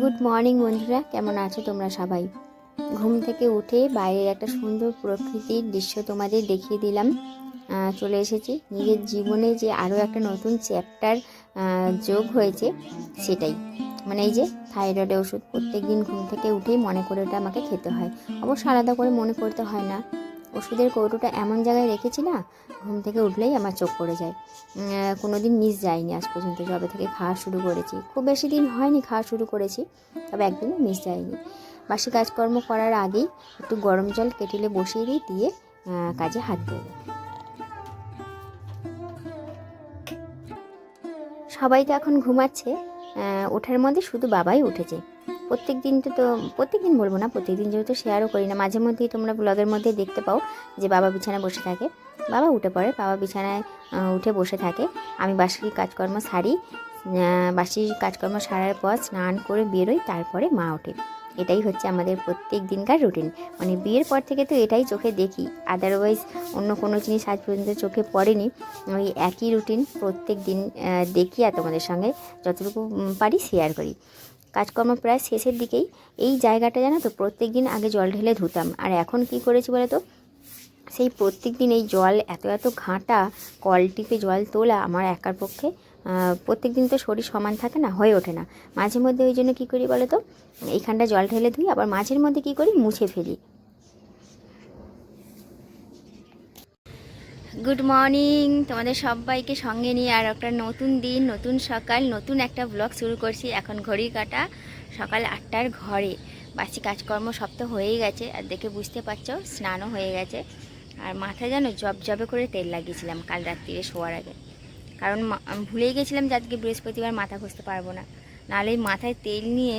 Morning বন্ধুরা। কেমন আছো তোমরা সবাই? ঘুম থেকে উঠে বাইরের একটা সুন্দর প্রকৃতির দৃশ্য তোমাদের দেখিয়ে দিলাম। চলে এসেছি। নিজের জীবনে যে আরও একটা নতুন চ্যাপ্টার যোগ হয়েছে সেটাই। মানে এই যে থাইরয়েডের ওষুধ প্রত্যেক দিন ঘুম থেকে উঠেই মনে করে ওটা আমাকে খেতে হয়। অবশ্য আলাদা করে মনে করতে হয় না। ওষুধের কৌটোটা এমন জায়গায় রেখেছি না, ঘুম থেকে উঠলেই আমার চোখ পড়ে যায়। কোনো দিন মিস যায়নি আজ পর্যন্ত, যবে থেকে খাওয়া শুরু করেছি। খুব বেশি দিন হয়নি খাওয়া শুরু করেছি, তবে একদিনও মিস যায়নি। বাসি কাজকর্ম করার আগেই একটু গরম জল কেটেলে বসিয়ে দিই, দিয়ে কাজে হাত দেব সবাই তো এখন ঘুমাচ্ছে ওঠার মধ্যে শুধু বাবাই উঠেছে। প্রত্যেক দিন তো তো প্রত্যেক দিন বলব না প্রত্যেক দিন যেহেতু শেয়ারও করি না মাঝে মধ্যেই তোমরা ব্লগের মধ্যে দেখতে পাও যে বাবা বিছানায় বসে থাকে। বাবা উঠে পড়ে বাবা বিছানায় উঠে বসে থাকে। আমি বাসি কাজকর্ম সারি আহ, বাসি কাজকর্ম সারার পর স্নান করে বেরোই তারপরে মা ওঠে। এটাই হচ্ছে আমাদের প্রত্যেক দিনকার রুটিন মানে বিয়ের পর থেকে তো এটাই চোখে দেখি। আদারওয়াইজ অন্য কোনো জিনিস আজ পর্যন্ত চোখে পড়েনি। ওই একই রুটিন প্রত্যেক দিন দেখি আর তোমাদের সঙ্গে যতটুকু পারি শেয়ার করি। কাজকর্ম প্রায় শেষের দিকেই। এই জায়গাটা জানো তো প্রত্যেক দিন আগে জল ঢেলে ধুতাম। আর এখন কি করেছি বলে তো? সেই প্রত্যেক দিন এই জল, এত এত ঘাঁটা, কল টিপে জল তোলা আমার একার পক্ষে প্রত্যেক দিন তো শরীর সমান থাকে না, হয়ে ওঠে না। মাঝে মধ্যে ওই জন্য কী করি বলো তো? এইখানটা জল ঢেলে ধুই, আবার মাঝের মধ্যে কী করি? মুছে ফেলি। গুড মর্নিং তোমাদের সবাইকে সঙ্গে নিয়ে আর একটা নতুন দিন, নতুন সকাল, নতুন একটা ব্লগ শুরু করছি। এখন ঘড়ি কাটা, সকাল আটটার ঘরে। বাসি কাজকর্ম সব তো হয়েই গেছে। আর দেখে বুঝতে পারছ, স্নানও হয়ে গেছে। আর মাথা যেন জব জবে করে তেল লাগিয়েছিলাম কাল রাত্রিরে শোয়ার আগে। কারণ ভুলেই গেছিলাম যে আজকে বৃহস্পতিবার মাথা ঘষতে পারব না। নাহলে মাথায় তেল নিয়ে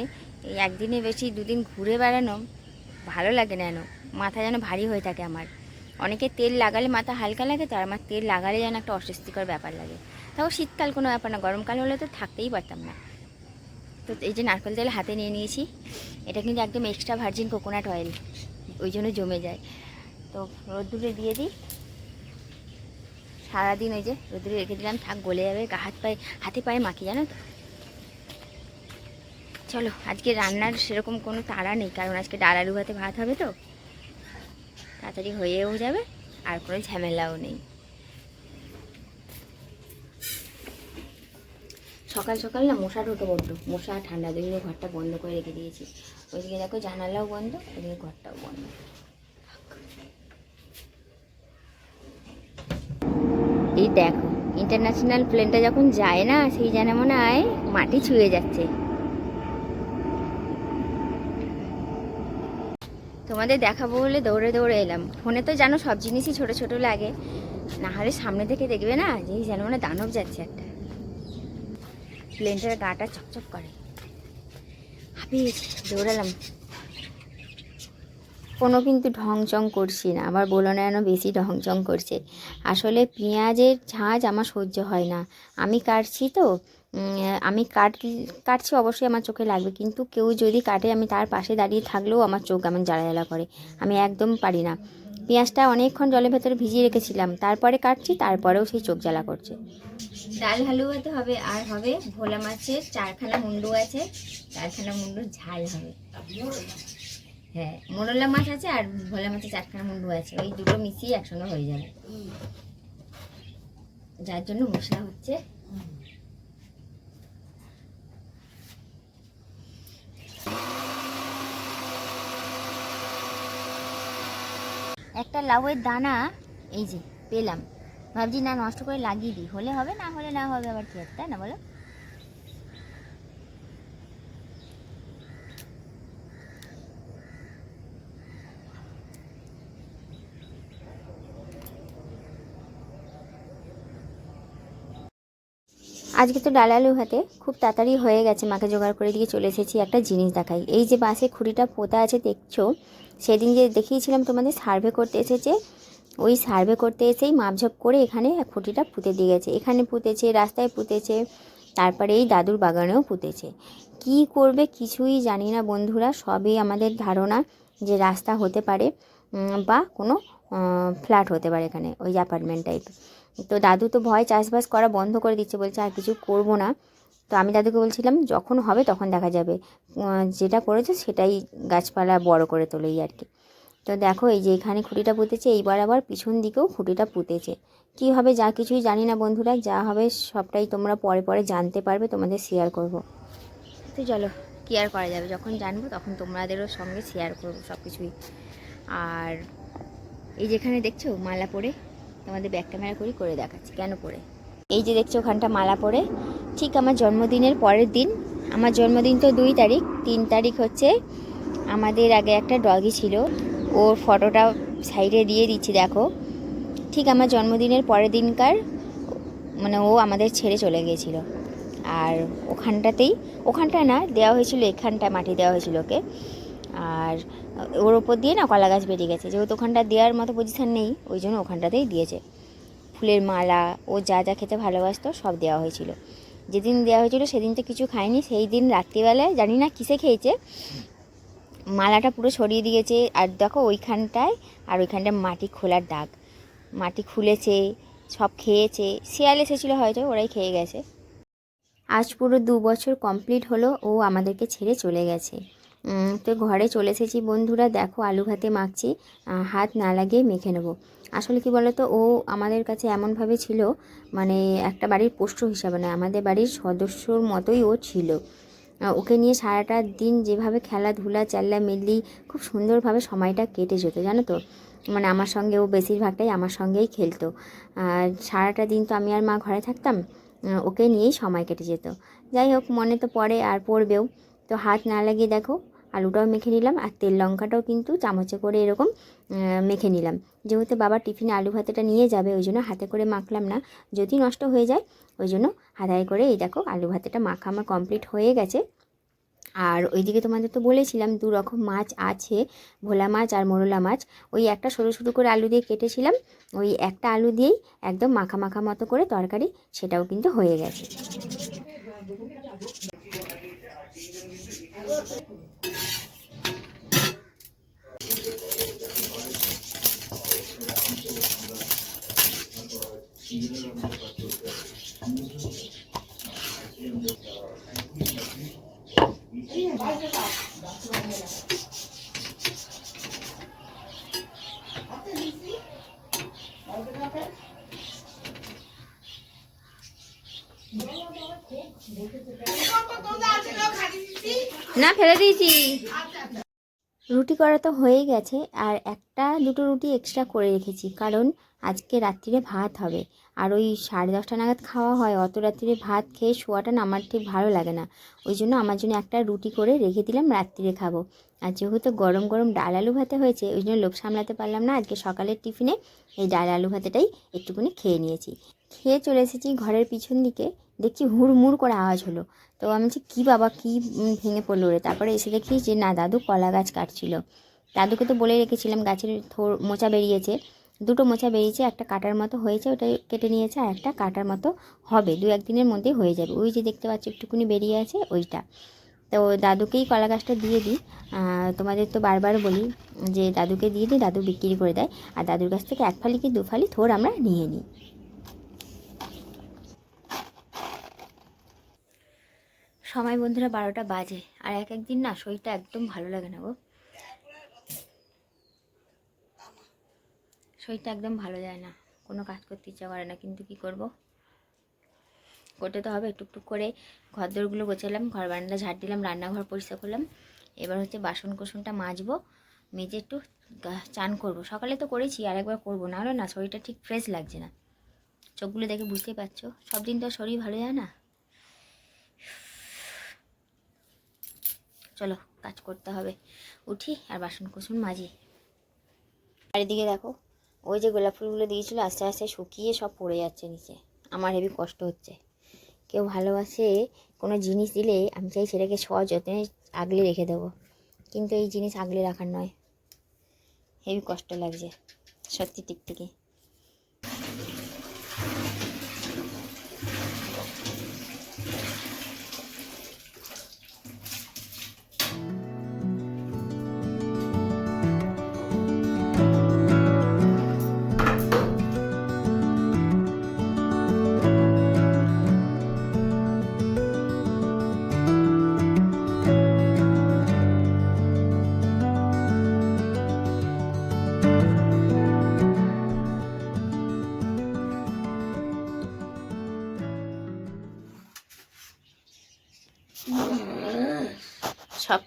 একদিনে বেশি দুদিন ঘুরে বেড়ানো ভালো লাগে না মাথা যেন ভারী হয়ে থাকে আমার। অনেকে তেল লাগালে মাথা হালকা লাগে, তো আর আমার তেল লাগালে যেন একটা অস্বস্তিকর ব্যাপার লাগে। তাও শীতকাল কোনো ব্যাপার না, গরমকাল হলে তো থাকতেই পারতাম না। তো এই যে নারকেল তেল হাতে নিয়ে নিয়েছি, এটা কিন্তু একদম এক্সট্রা ভার্জিন কোকোনাট অয়েল ওই জন্য জমে যায়। তো রোদ্দুরে দিয়ে দিই। সারাদিন ওই যে রোদ্দুরে রেখে দিলাম, থাক গলে যাবে, গা হাত পায়ে, হাতে পায়ে মাখি, জানো তো। চলো, আজকে রান্নার সেরকম কোনো তাড়া নেই, কারণ আজকে ডাল আলু ভাতে ভাত হবে তো। তাড়াতাড়ি হয়েও যাবে, আর কোনো ঝামেলাও নেই। সকাল সকাল না মশা ঢোকে বড্ড। মশা, ঠান্ডা দুই ঘরটা বন্ধ করে রেখে দিয়েছি। ওইদিকে দেখো জানালাও বন্ধ, ওইদিকে ঘরটাও বন্ধ। এই দেখো ইন্টারন্যাশনাল প্লেনটা যখন যায় না, সেই যেন মনে হয় মাটি ছুঁয়ে যাচ্ছে। তোমাদের দেখাবো বলে দৌড়ে দৌড়ে এলাম। ফোনে তো জানো সব জিনিসই ছোট ছোট লাগে। না হলে সামনে থেকে দেখবে না যে যেন মনে দানব যাচ্ছে একটা। প্লেনটার গাটা চকচক করে। হাফিজ, দৌড়ালাম। কোনো কিন্তু ঢং চং করছি না। আবার বলো না যেন বেশি ঢং চং করছে। আসলে পেঁয়াজের ঝাঁজ আমার সহ্য হয় না। আমি কাটছি তো। আমি কাট, কাটছি অবশ্যই আমার চোখে লাগবে। কিন্তু কেউ যদি কাটে, আমি তার পাশে দাঁড়িয়ে থাকলেও আমার চোখ আমার জ্বালা জ্বালা করে। আমি একদম পারি না। পেঁয়াজটা অনেকক্ষণ জলের ভেতরে ভিজিয়ে রেখেছিলাম। তারপরে কাটছি, তারপরেও সেই চোখ জ্বালা করছে। ডাল হালুয়াতে হবে, আর হবে ভোলা মাছের চারখানা মুন্ডু আছে। চারখানা মুন্ডুর ঝাল হবে। হ্যাঁ মোরলা মাছ আছে আর ভোলা মাছের চারখানা মুন্ডু আছে। ওই দুটো মিশিয়ে একসঙ্গে হয়ে যাবে। যার জন্য মশলা হচ্ছে একটা লাউয়ের দানা, এই যে পেলাম। ভাবছি না নষ্ট করে লাগিয়ে দিই। হলে হবে, না হলে না হবে, আবার কি একটা না বলো? আজকে তো ডাল আলু হাতে খুব তাড়াতাড়ি হয়ে গেছে, মাকে জোগাড় করে দিয়ে চলে এসেছি একটা জিনিস দেখাই। এই যে বাসে খুঁড়িটা পোতা আছে, দেখছ? সেদিন যে দেখিয়েছিলাম তোমাদের সার্ভে করতে এসেছে ওই সার্ভে করতে এসেই মাপঝোপ করে এখানে খুঁটিটা পুঁতে দিয়ে গেছে। এখানে পুঁতেছে, রাস্তায় পুঁতেছে, তারপরে এই দাদুর বাগানেও পুঁতেছে। কি করবে কিছুই জানি না বন্ধুরা, সবই আমাদের ধারণা যে রাস্তা হতে পারে বা কোনো ফ্ল্যাট হতে পারে এখানে, ওই অ্যাপার্টমেন্ট টাইপ তো দাদু তো ভয় চাষবাস করা বন্ধ করে দিচ্ছে, বলছে আর কিছু করব না। তো আমি দাদুকে বলছিলাম, যখন হবে তখন দেখা যাবে। যেটা করেছে সেটাই গাছপালা বড় করে তোলেই আর কি। তো দেখো, এই যে এখানে খুঁটিটা পুঁতেছে, এইবার আবার পিছন দিকেও খুঁটিটা পুঁতেছে। কী হবে, যা কিছুই জানি না বন্ধুরা, যা হবে সবটাই তোমরা পরে পরে জানতে পারবে, তোমাদের শেয়ার করব। তো চলো, কি আর করা যাবে? যখন জানব তখন তোমাদেরও সঙ্গে শেয়ার করব সব কিছুই আর এই যেখানে দেখছ, মালা পরে তোমাদের ব্যাক ক্যামেরা করি, করে দেখাচ্ছি, কেন পরে? এই যে দেখছ ওখানটা মালা পরে, ঠিক আমার জন্মদিনের পরের দিন, আমার জন্মদিন তো দুই তারিখ, তিন তারিখ হচ্ছে আমাদের আগে একটা ডগি ছিল, ওর ফটোটা সাইডে দিয়ে দিচ্ছি, দেখো। ঠিক আমার জন্মদিনের পরের দিনকার মানে ও আমাদের ছেড়ে চলে গিয়েছিল। আর ওখানটাতেই ওখানটা না, দেওয়া হয়েছিল এখানটা মাটি দেওয়া হয়েছিল ওকে। আর ওর ওপর দিয়ে না কলা গাছ বেরিয়ে গেছে। যেহেতু ওখানটা দেওয়ার মতো পজিশান নেই, ওই জন্য ওখানটাতেই দিয়েছে। ফুলের মালা, ও যা যা খেতে ভালোবাসতো সব দেওয়া হয়েছিল। যেদিন দেওয়া হয়েছিল সেদিন তো কিছু খায়নি, সেই দিন রাত্রিবেলায়, জানি না কিসে খেয়েছে, মালাটা পুরো সরিয়ে দিয়েছে। আর দেখো ওইখানটায়, আর ওইখানটায় মাটি খোলার দাগ। মাটি খুলেছে, সব খেয়েছে, শিয়াল এসেছিল হয়তো, ওরাই খেয়ে গেছে। আজ পুরো দু বছর কমপ্লিট হলো, ও আমাদেরকে ছেড়ে চলে গেছে। তো ঘরে চলে এসেছি। বন্ধুরা, দেখো, আলু ভাতে মাখছি। হাত না লাগিয়ে মেখে নেব। আসলে কি বলতো, ও আমাদের কাছে এমনভাবে ছিল মানে একটা বাড়ির পোষ্য হিসাবে না আমাদের বাড়ির সদস্যর মতোই ও ছিল। ওকে নিয়ে সারাটা দিন যেভাবে খেলাধুলা চাল্লা মিল্লি খুব সুন্দরভাবে সময়টা কেটে যেত, জানো তো? মানে আমার সঙ্গে ও বেশিরভাগটাই আমার সঙ্গেই খেলতো। আর সারাটা দিন তো আমি আর মা ঘরে থাকতাম ওকে নিয়েই সময় কেটে যেত। যাই হোক, মনে তো পড়ে আর পড়বেও। তো হাত না লাগিয়ে দেখো আলুটাও মেখে নিলাম আর তেল লঙ্কাটাও কিন্তু চামচে করে এরকম মেখে নিলাম। যেহেতু বাবা টিফিনে আলু ভাতেটা নিয়ে যাবে, ওই জন্য হাতে করে মাখলাম না। যদি নষ্ট হয়ে যায়, ওই জন্য হাতায় করে এই দেখো আলু ভাতেটা মাখা আমার কমপ্লিট হয়ে গেছে। আর ওইদিকে তোমাদের তো বলেছিলাম, দু রকম মাছ আছে, ভোলা মাছ আর মোরলা মাছ। ওই একটা সরু সরু করে আলু দিয়ে কেটেছিলাম, ওই একটা আলু দিয়েই একদম মাখা মাখা মতো করে তরকারি, সেটাও কিন্তু হয়ে গেছে। না, ফেলে দিয়েছি। রুটি করা তো হয়েই গেছে, আর একটা, দুটো রুটি এক্সট্রা করে রেখেছি, কারণ আজকে রাত্রিরে ভাত হবে। আর ওই সাড়ে দশটা নাগাদ খাওয়া হয়, অত রাত্রিরে ভাত খেয়ে শোয়াটা না আমার ঠিক ভালো লাগে না। ওই জন্য আমার জন্য একটা রুটি করে রেখে দিলাম, রাত্রিরে খাব। আর যেহেতু গরম গরম ডাল আলু ভাতে হয়েছে, ওই জন্য লোভ সামলাতে পারলাম না। আজকে সকালের টিফিনে এই ডাল আলু ভাতেটাই একটুখানি খেয়ে নিয়েছি। খেয়ে চলে এসেছি ঘরের পিছন দিকে, দেখছি হুড়মুড় করে আওয়াজ হলো। তো আমি বলছি, কী বাবা, কী ভেঙে পড়ল রে? তারপরে এসে দেখি যে না, দাদু কলা গাছ কাটছিল। দাদুকে তো বলে রেখেছিলাম গাছের থোর মোচা বেরিয়েছে। দুটো মোচা বেরিয়েছে, একটা কাটার মতো হয়েছে ওটা কেটে নিয়েছে আর একটা কাটার মতো হবে। দু একদিনের মধ্যেই হয়ে যাবে। ওই যে দেখতে পাচ্ছ, একটুকুনি বেরিয়ে আছে ওইটা। তো দাদুকেই কলা গাছটা দিয়ে দিই। তোমাদের তো বারবার বলি যে দাদুকে দিয়ে দিই, দাদু বিক্রি করে দেয়। আর দাদুর কাছ থেকে এক ফালি কি দু ফালি থোর আমরা নিয়ে নিই। সময় বন্ধুরা বারোটা বাজে। আর এক একদিন না শরীরটা একদম ভালো লাগে না গো। শরীরটা একদম ভালো যায় না। কোনো কাজ করতে ইচ্ছা করে না, কিন্তু কি করব? করতে তো হবে, টুকটুক করে ঘর দোরগুলো গোছালাম, ঘর বারান্দা ঝাড় দিলাম, রান্নাঘর পরিষ্কার করলাম। এবার হচ্ছে বাসন কোসনটা মাজবো, মেজে একটু চান করব। সকালে তো করেছি, আর একবার করব, না হলে না শরীরটা ঠিক ফ্রেশ লাগছে না। চোখগুলো দেখে বুঝতেই পারছ, সব দিন তো আর শরীর ভালো যায় না। চলো, কাজ করতে হবে। উঠি আর বাসন কুসন মাজি চারিদিকে দেখো। ওই যে গোলাপ ফুলগুলো দিয়েছিল, আস্তে আস্তে শুকিয়ে সব পড়ে যাচ্ছে নিচে। আমার হেবি কষ্ট হচ্ছে। কেউ ভালোবাসে কোনো জিনিস দিলে, আমি চাই সেটাকে সযত্নে আগলে রেখে দেবো। কিন্তু এই জিনিস আগলে রাখার নয়। হেবি কষ্ট লাগছে, সত্যি টিকটিকি।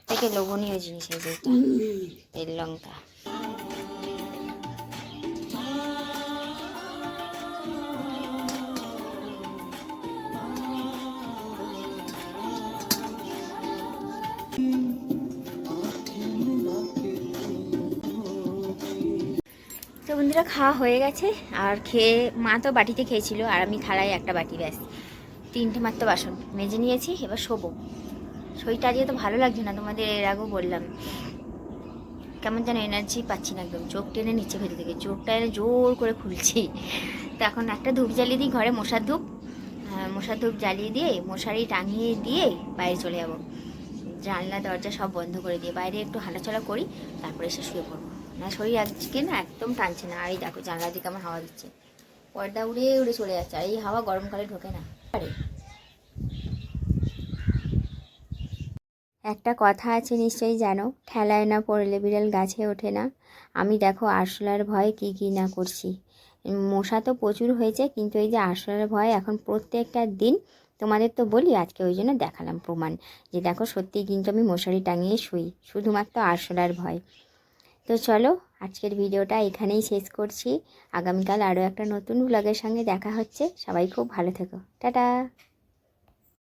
থেকে লোভনীয় জিনিস এই তেল লঙ্কা। তো বন্ধুরা, খাওয়া হয়ে গেছে। আর খেয়ে, মা তো বাটিতে খেয়েছিল, আর আমি থালায় একটা বাটি, ব্যাস। তিনটে মাত্র বাসন, মেজে নিয়েছি, এবার শোবো। শরীরটা আজকে তো ভালো লাগছে না, তোমাদের এর আগেও বললাম। কেমন যেন এনার্জি পাচ্ছি না একদম, চোখ টেনে নিচ্ছে ভেতর থেকে, চোখটা এনে জোর করে খুলছি। তো এখন একটা ধূপ জ্বালিয়ে দিই ঘরে, মশার ধূপ। মশার ধূপ জ্বালিয়ে দিয়ে, মশারি টাঙিয়ে দিয়ে বাইরে চলে যাব। জানলা, দরজা সব বন্ধ করে দিয়ে, বাইরে একটু হাঁটাচলা করি, তারপরে এসে শুয়ে পড়ব। না, শরীর আজকে না একদম টানছে না। আর এই দেখো, জানলা দিকে আমার হাওয়া দিচ্ছে। পর্দা উড়ে উড়ে চলে যাচ্ছে, আর এই হাওয়া গরমকালে ঢোকে না। আরে একটা কথা আছে নিশ্চয়ই জানো, ঠেলায় না পড়লে বিড়াল গাছে ওঠে না। আমি দেখো আরশোলার ভয়ে কী কী না করছি। মশা তো প্রচুর হয়েছে, কিন্তু এই যে আরশোলার ভয় এখন প্রত্যেকটা দিন তোমাদের তো বলি, আজকে ওই জন্য দেখালাম প্রমাণ। যে দেখো সত্যি কিন্তু আমি মশারি টাঙিয়ে শুই, শুধুমাত্র আরশোলার ভয়। তো চলো, আজকের ভিডিওটা এখানেই শেষ করছি। আগামীকাল আরও একটা নতুন ব্লগের সঙ্গে দেখা হচ্ছে। সবাই খুব ভালো থেকো। টাটা!